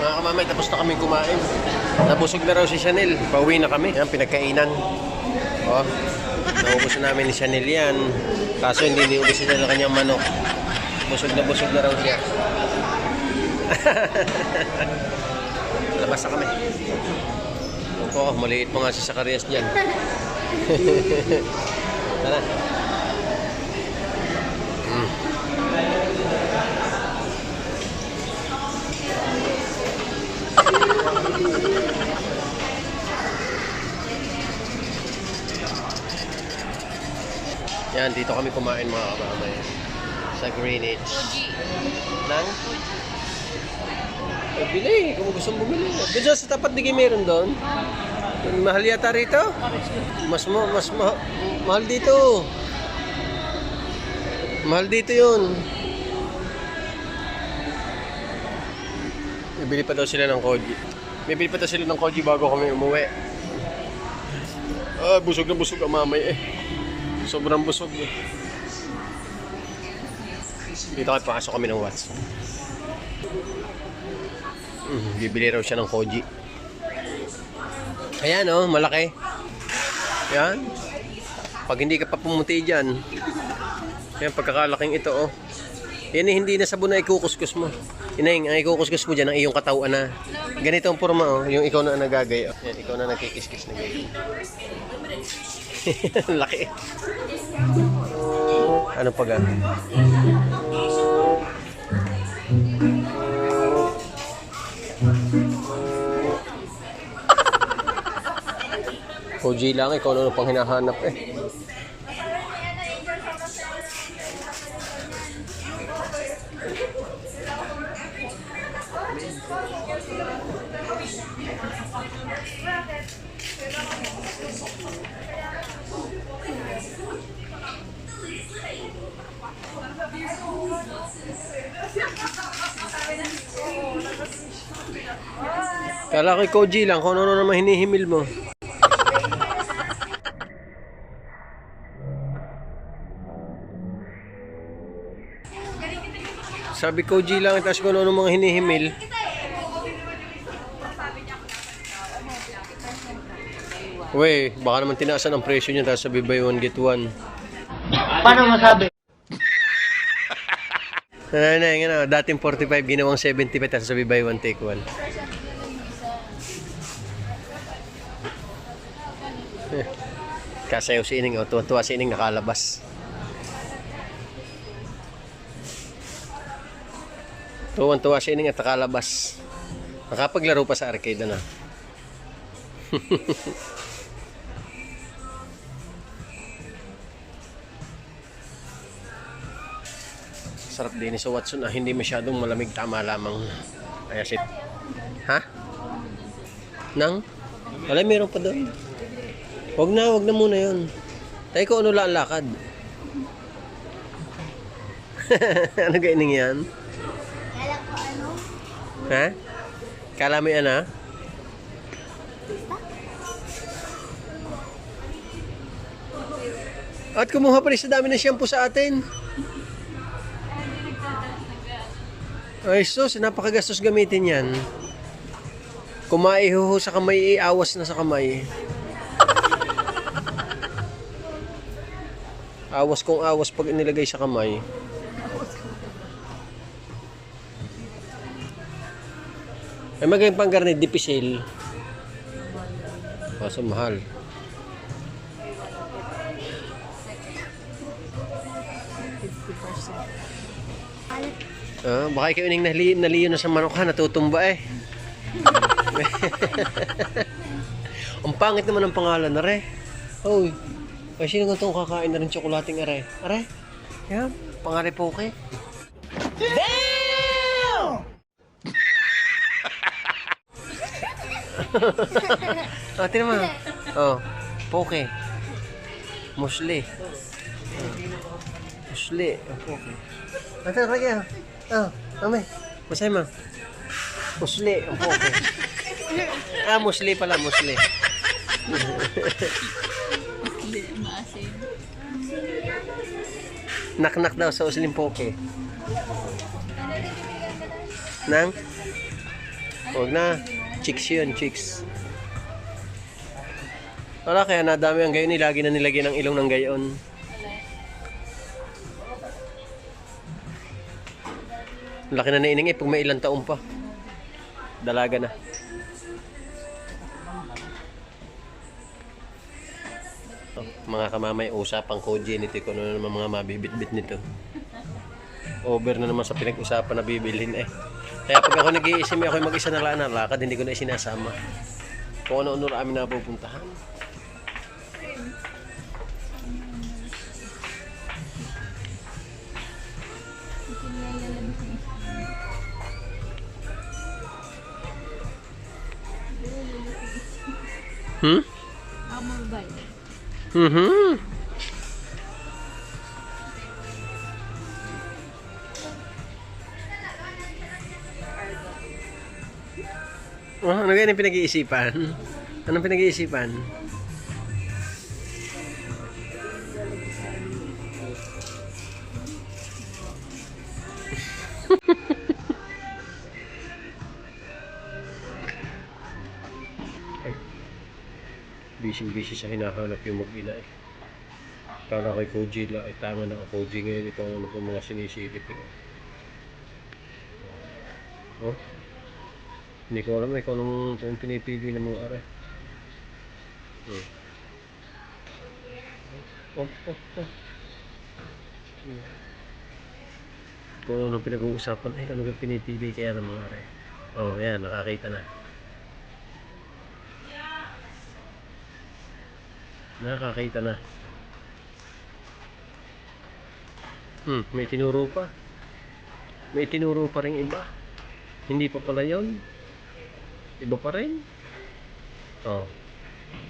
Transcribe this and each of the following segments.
Mga kamamay, tapos na kami kumain. Nabusog na raw si Chanel. Pauwi na kami. Yan, pinagkainan. O, naubos na namin ni Chanel yan. Kaso hindi niubos sila ng kanyang manok. Busog na busog na raw siya. Labas na kami. Opo, maliit pa nga si Zacarias dyan. Tara. Yan, dito kami kumain mga kamamay. Sa Greenwich. Nang? Eh, bili. Kung gusto mo bumili. Doon dyan sa tapat di kayo meron doon. Mahal yata rito. Mas mo, mas ma- mahal dito. Mahal dito yun. Bibili pa daw sila ng koji. Bibili pa sila ng koji bago kami umuwi. Ah, busog na busog ang mamay eh. Sobrang busog eh. Dito kami pasok kami ng Watts. Mm, bibili raw siya ng koji. Ayan oh, malaki. Yan. Pag hindi ka pa pumuti dyan, yan pagkakalaking ito oh. Yan eh, hindi na sabon na ikukuskus mo. Inaing, ang ikukuskus mo dyan ang iyong katawan na. Ganito ang forma oh, yung ikaw na nagagay. Oh. Yan, ikaw na nagkikiskis na gayon. Laki. Ano pa ga? Koji lang, ikaw na pang hinahanap eh. Kala ko Koji lang, kung ano naman hinihimil mo. Sabi Koji lang, tapos kung ano mga hinihimil. Wey, baka naman tinaasan ang presyo niya tapos sabi buy one get one. Paano masabi? Ano na, ano, dating 45, ginawang 75 tapos sabi buy one take one. Eh, Kasayaw si Ining, oh. tuwa-tuwa si Ining nakalabas. Tuwan-tuwa si Ining at nakalabas. Nakapaglaro pa sa arcade na. Sarap din sa Watson ah, hindi masyadong malamig tama lamang. Kaya sit. Ha? Nang? Wala meron pa doon. Wag na, wag na muna yun. Tayo ko ano lang ang lakad. ano gaining yan? Kala ko ano? Ha? Kala mo yan ha? At kumuha pa rin sa dami ng shampoo sa atin. Ay sus, napakagastos gamitin yan. Kung maihuho sa kamay, iawas na sa kamay. Awas kung awas pag inilagay sa kamay. Ay magaling pang garnet, dipisil. Kaso mahal. Ah, baka ikaw ining nali, naliyo na sa manok ha, natutumba eh. ang pangit naman ang pangalan na re. Oy, ay sino nga itong kakain na rin tsokolating are? Are? Yan, pangare poke. Damn! oh, tinan mo. Oh, poke. Musli. Oh. Musli. Oh, poke. Ito, lagi ah. Ah, mami. Masay mo. Musli. Ang poke. ah, musli pala, musli. Nak-nak daw sa usling poke. Nang? Huwag na. Chicks yun, chicks. Wala kaya nadami ang gayon, nilagi na nilagyan ng ilong ng gayon. Laki na naining eh, pag may ilang taon pa. Dalaga na. Oh, mga kamamay, usapang co-genity ko ano naman mga mabibitbit nito. Over na naman sa pinag-usapan na bibilhin eh. Kaya pag ako nag-iisip, ako mag-isa na lang na lakad, hindi ko na isinasama. Kung ano-ano na amin Hmm? Ba? Mhm. Oh, ano ganyan pinag-iisipan? Anong pinag-iisipan? Busy-busy siya hinahanap yung mag-ina eh. Kala kay Koji la, ay tama na ang Koji ngayon ito ang ano po mga sinisilip ko. Oh? Hindi ko alam eh kung anong anong pinipili ng mga are. Hmm. Oh, oh, oh. Hmm. Kung ano pinag-uusapan, ay ano ba pinipili kaya ng mga are. Oh, yan, nakakita na. Nakakita na. Hmm, may tinuro pa. May tinuro pa rin iba. Hindi pa pala yun. Iba pa rin. Oh.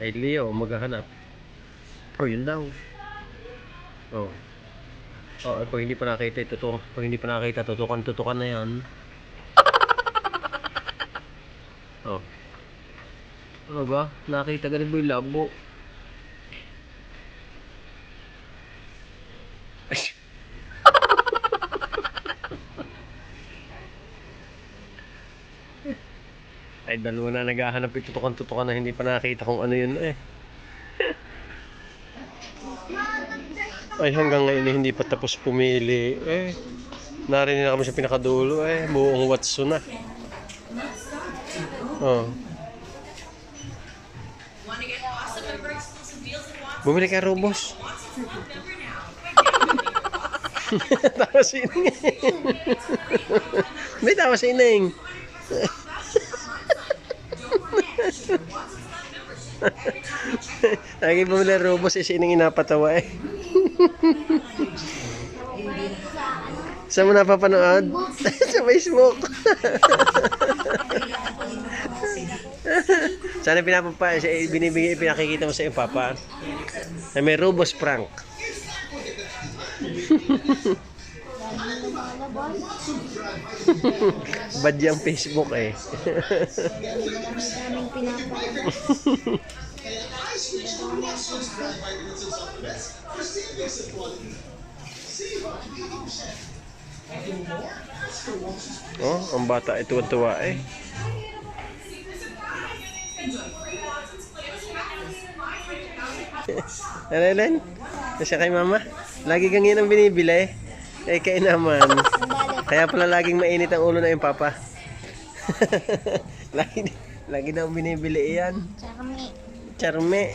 Ay Leo, maghahanap. Oh, yun daw. Oh. Oh, at pag hindi pa nakita, itutok. Pag hindi pa nakita, tutukan, tutukan na yan. Oh. Ano ba? Nakita ganun ba yung labo? Ay. Dalawa na naghahanap ito tutukan-tutukan na hindi pa nakita kung ano yun eh. Ay, hanggang ngayon eh, hindi pa tapos pumili. Eh, narinig na kami sa pinakadulo eh. Buong Watson na. Oh. Bumili ka robos. Tawa si Ineng. May tawa si Ineng. Lagi bumili ng robos eh, si Ineng inapatawa eh. Saan mo napapanood? sa Facebook. Sana pinapapa, binibigay, pinakikita mo sa iyong papa. Na may robos prank. Bad yung Facebook eh. Daming oh, ang bata ay tuwa-tuwa eh. Ano Len? Kasi kay mama? Lagi kang yan ang binibili. Eh kay naman. Kaya pala laging mainit ang ulo na yung papa. lagi, lagi daw binibili yan. Charmi. Charme.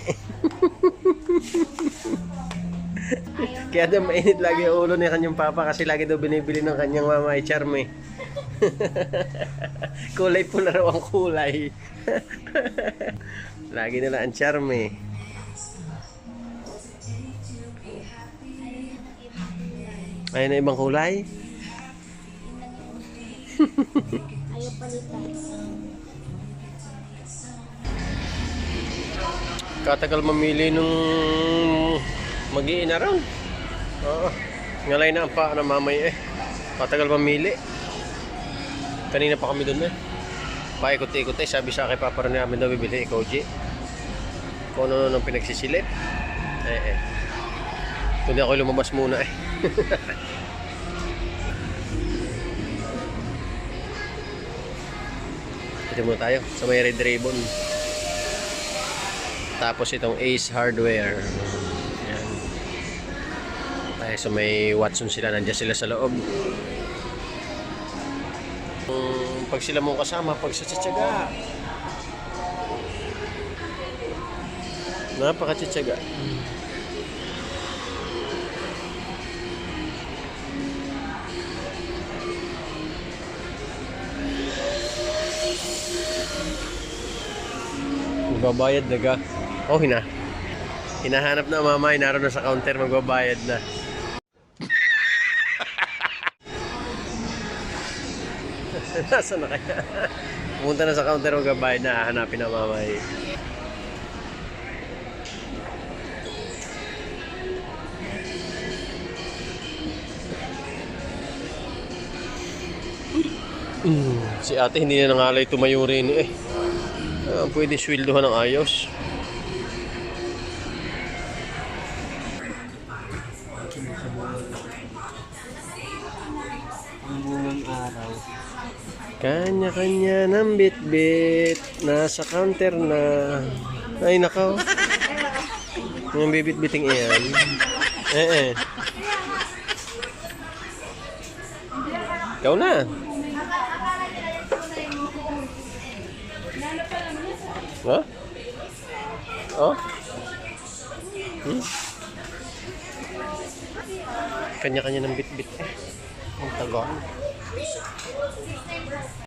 Kaya daw mainit lagi ang ulo ni kanyang papa kasi lagi daw binibili ng kanyang mama ay charme. kulay po na raw ang kulay. lagi nila ang charme. Ayun na ibang kulay. Ayaw palitan. Katagal mamili nung mag-iina raw. Oo. Ngalay na ang paa ng mamay eh. Katagal mamili. Kanina pa kami doon eh. Paikot-ikot eh. Sabi sa akin, papa rin namin daw bibili ikaw, G. Kung ano nang pinagsisilip. Eh eh. Kundi ako lumabas muna eh. Dito muna tayo sa may Red Ribbon. Tapos itong Ace Hardware. Yan. Tayo sa may Watson sila. Nandiyan sila sa loob. Pag sila mong kasama, pag sa tsatsaga. Napaka-tsatsaga. Magbabayad na ga. Oh, hina. Hinahanap na ang mama, naroon na sa counter, magbabayad na. Nasaan na kaya? Pumunta na sa counter, magbabayad na, hahanapin na mama. eh. Mm, si ate hindi na nangalay tumayo rin eh. Ah, pwede sweldohan ng ayos. Kanya-kanya ng bit-bit. Nasa counter na. Ay, nakaw. Yung bibit-biting iyan. Eh, eh. Ikaw na. Ha? Oh? Hmm? Kanya-kanya ng bit-bit eh. Ang tagal.